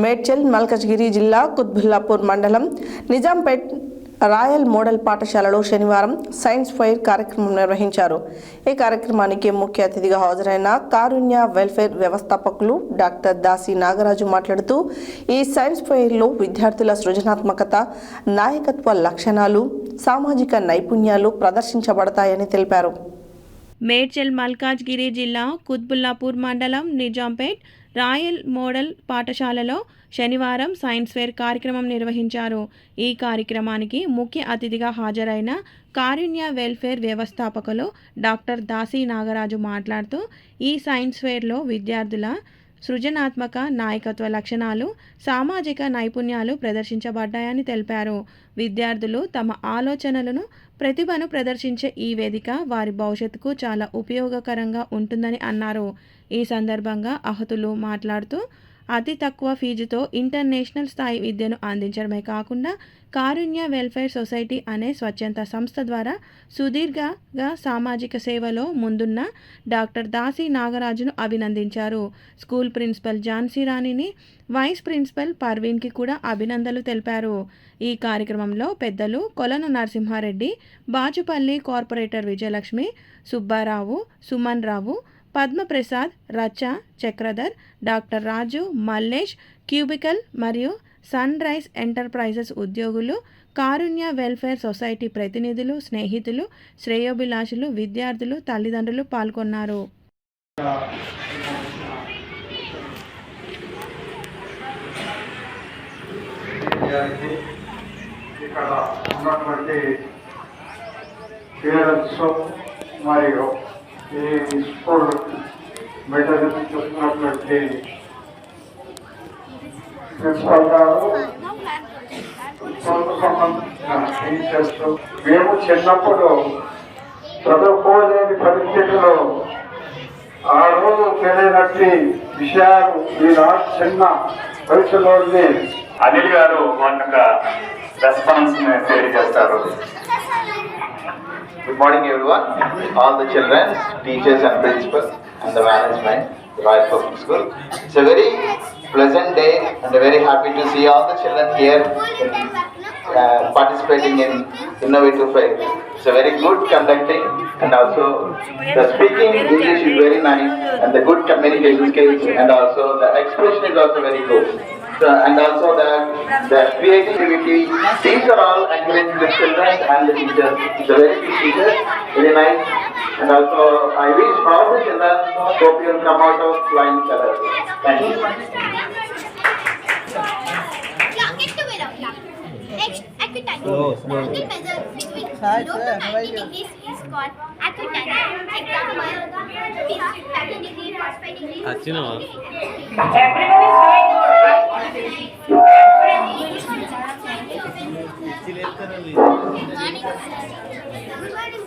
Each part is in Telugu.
మేడ్చల్ మల్కజ్గిరి జిల్లా కుత్బుల్లాపూర్ మండలం నిజాంపేట్ రాయల్ మోడల్ పాఠశాలలో శనివారం సైన్స్ ఫైర్ కార్యక్రమం నిర్వహించారు. ఈ కార్యక్రమానికి ముఖ్య అతిథిగా హాజరైన కారుణ్య వెల్ఫేర్ వ్యవస్థాపకులు డాక్టర్ దాసి నాగరాజు మాట్లాడుతూ ఈ సైన్స్ ఫైర్లో విద్యార్థుల సృజనాత్మకత నాయకత్వ లక్షణాలు సామాజిక నైపుణ్యాలు ప్రదర్శించబడతాయని తెలిపారు. మేడ్చల్ మల్కాజ్గిరి జిల్లా కుత్బుల్లాపూర్ మండలం నిజాంపేట్ రాయల్ మోడల్ పాఠశాలలో శనివారం సైన్స్ ఫేర్ కార్యక్రమం నిర్వహించారు. ఈ కార్యక్రమానికి ముఖ్య అతిథిగా హాజరైన కారుణ్య వెల్ఫేర్ వ్యవస్థాపకులు డాక్టర్ దాసి నాగరాజు మాట్లాడుతూ ఈ సైన్స్ ఫేర్లో విద్యార్థుల సృజనాత్మక నాయకత్వ లక్షణాలు సామాజిక నైపుణ్యాలు ప్రదర్శించబడ్డాయని తెలిపారు. విద్యార్థులు తమ ఆలోచనలను ప్రతిభను ప్రదర్శించే ఈ వేదిక వారి భవిష్యత్తుకు చాలా ఉపయోగకరంగా ఉంటుందని అన్నారు. ఈ సందర్భంగా అహతులు మాట్లాడుతూ అతి తక్కువ ఫీజుతో ఇంటర్నేషనల్ స్థాయి విద్యను అందించడమే కాకుండా కారుణ్య వెల్ఫేర్ సొసైటీ అనే స్వచ్ఛంద సంస్థ ద్వారా సుదీర్ఘగా సామాజిక సేవలో ముందున్న డాక్టర్ దాసి నాగరాజును అభినందించారు. స్కూల్ ప్రిన్సిపల్ ఝాన్సీ రాణిని వైస్ ప్రిన్సిపల్ పర్వీన్కి కూడా అభినందనలు తెలిపారు. ఈ కార్యక్రమంలో పెద్దలు Kolanu Narasimha Reddy Bachupalli corporator Vijayalakshmi Subbarao Suman Rao Padmaprasad Racha Chakradhar doctor Raju Mallesh cubical మరియు సన్ రైజ్ ఎంటర్ప్రైజెస్ ఉద్యోగులు కారుణ్య వెల్ఫేర్ సొసైటీ ప్రతినిధులు స్నేహితులు శ్రేయోభిలాషులు విద్యార్థులు తల్లిదండ్రులు పాల్గొన్నారు. ఇక్కడ ఉన్నటువంటి పేరెంట్స్ మరియు ఈ స్కూల్ మెటీరియల్ చూస్తున్నటువంటి ప్రిన్సిపల్ గారు స్కూల్కు మేము చిన్నప్పుడు చదువుకోలేని పరిస్థితిలో ఆ రోజు తెలియనట్టి విషయాలు ఈనాడు చిన్న వయసులోనే అనిల్ గారు వాళ్ళ రెస్పాన్స్ రెస్పాన్స్ చేస్తారు Good morning, everyone. All the children, teachers, and principals, and the management, the Royal Public School. It's a very pleasant day, and very happy to see all the children here in, uh, participating in innovative fair. It's a very good conducting, and also the speaking English is very nice, and the good communication skills, and also the expression is also very good. And also the, the creativity, these are all encouraging the children and the teachers. A very good teacher, very nice. And also, I wish all the children hope you'll come out of flying colors. Thank you. Next. Angle measure between 0 to 90 degrees is called. Example, this 30 degree, 45 degree. Good morning, sir. Good morning,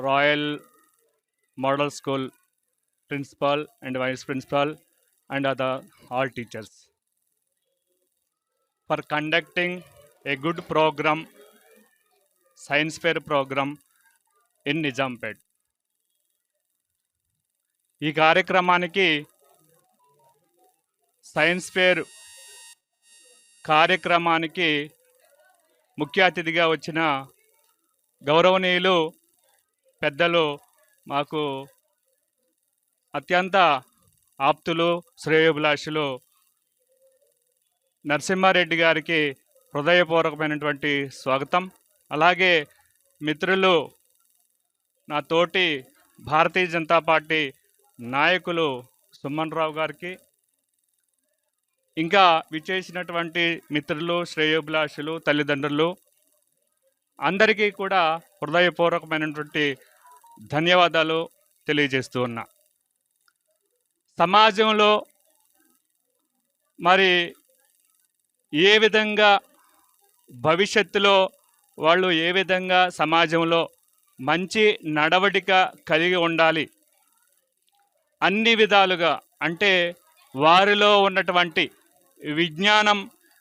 royal model school principal and vice principal and other all teachers for conducting a good programme science fair programme in Nizampet ఈ కార్యక్రమానికి సైన్స్ ఫేర్ కార్యక్రమానికి ముఖ్య అతిథిగా వచ్చిన గౌరవనీయులు పెద్దలు మాకు అత్యంత ఆప్తులు శ్రేయోభిలాషులు. నరసింహారెడ్డి గారికి హృదయపూర్వకమైనటువంటి స్వాగతం. అలాగే మిత్రులు నా తోటి భారతీయ జనతా పార్టీ నాయకులు సుమన్ రావు గారికి ఇంకా విచేసినటువంటి మిత్రులు శ్రేయోభిలాషులు తల్లిదండ్రులు అందరికీ కూడా హృదయపూర్వకమైనటువంటి ధన్యవాదాలు తెలియజేస్తూ ఉన్నా. సమాజంలో మరి ఏ విధంగా భవిష్యత్తులో వాళ్ళు ఏ విధంగా సమాజంలో మంచి నడవడిక కలిగి ఉండాలి అన్ని విధాలుగా అంటే వారిలో ఉన్నటువంటి విజ్ఞానం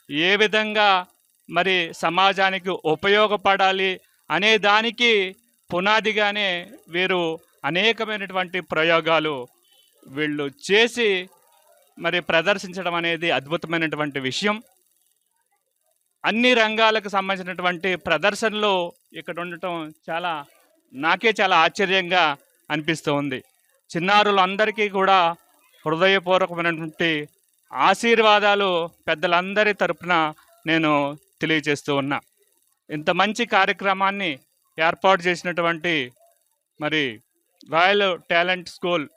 ఏ విధంగా మరి సమాజానికి ఉపయోగపడాలి అనే దానికి పునాదిగానే వీరు అనేకమైనటువంటి ప్రయోగాలు వీళ్ళు చేసి మరి ప్రదర్శించడం అనేది అద్భుతమైనటువంటి విషయం. అన్ని రంగాలకు సంబంధించినటువంటి ప్రదర్శనలు ఇక్కడ ఉండటం చాలా నాకే చాలా ఆశ్చర్యంగా అనిపిస్తూ ఉంది. చిన్నారులందరికీ కూడా హృదయపూర్వకమైనటువంటి ఆశీర్వాదాలు పెద్దలందరి తరపున నేను తెలియజేస్తూ ఉన్నా. ఇంత మంచి కార్యక్రమాన్ని ఏర్పాటు చేసినటువంటి మరి royal talent school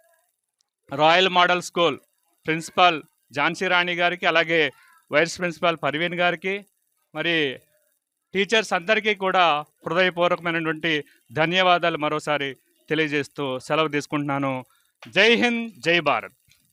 royal model school principal Jhansi Rani గారికి అలాగే వైస్ ప్రిన్సిపాల్ పర్వీన్ గారికి మరి టీచర్స్ అందరికీ కూడా హృదయపూర్వకమైనటువంటి ధన్యవాదాలు మరోసారి తెలియజేస్తూ సెలవు తీసుకుంటున్నాను. జై హింద్ జై భారత్.